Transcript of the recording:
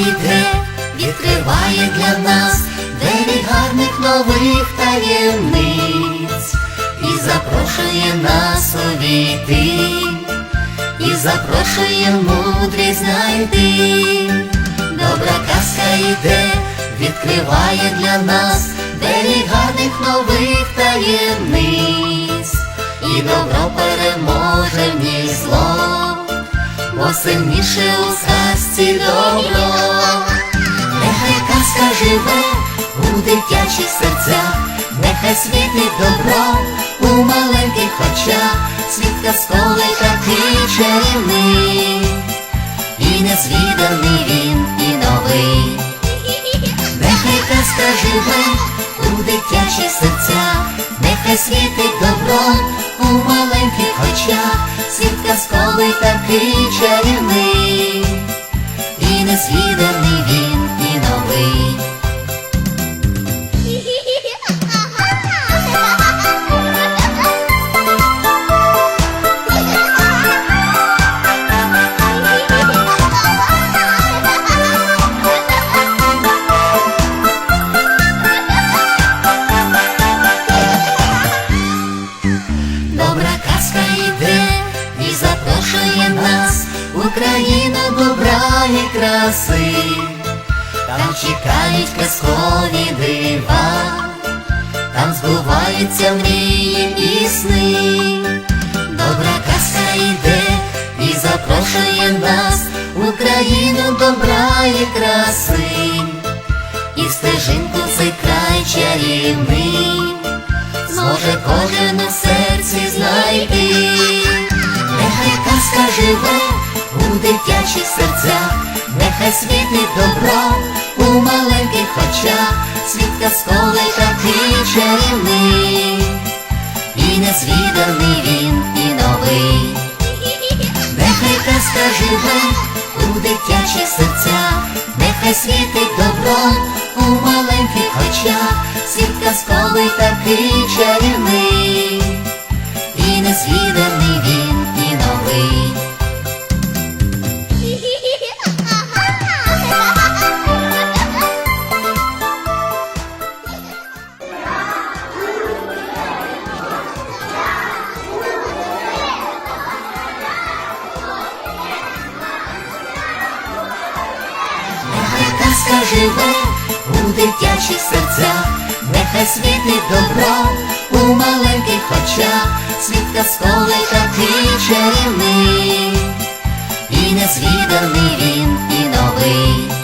йде, відкриває для нас двері гарних нових таємниць, і запрошує нас увійти, і запрошує мудрість знайти. Добра казка йде, відкриває для нас двері гарних нових таємниць, і добро переможе мій зло, бо сильніше усе сказці добро. Нехай казка живе у дитячих серцях, нехай світить добро у маленьких очах, світ казковий такий чарівний, і незвіданий він, і новий. Нехай казка живе у дитячих серцях, нехай світить добро у маленьких очах, світ казковий такий чарівний, незвіданий він, і новий. Добра казка йде і запрошує нас в Україну добра і Краси. Там чекають казкові дива, там збуваються мрії і сни. Добра казка йде і запрошує нас Україну добра і краси. І стежинку цей край чарівний зможе кожен у нехай світить добро у маленьких очах, світ казковий такий чарівний, і незвіданий він, і новий. Нехай казка живе у дитячих серцях, нехай світить добро у маленьких очах, світ казковий такий чарівний, і незвіданий він, Нехай живе у дитячих серцях, нехай світить добро у маленьких очах, світ казковий такий чарівний, і незвіданий він, і новий.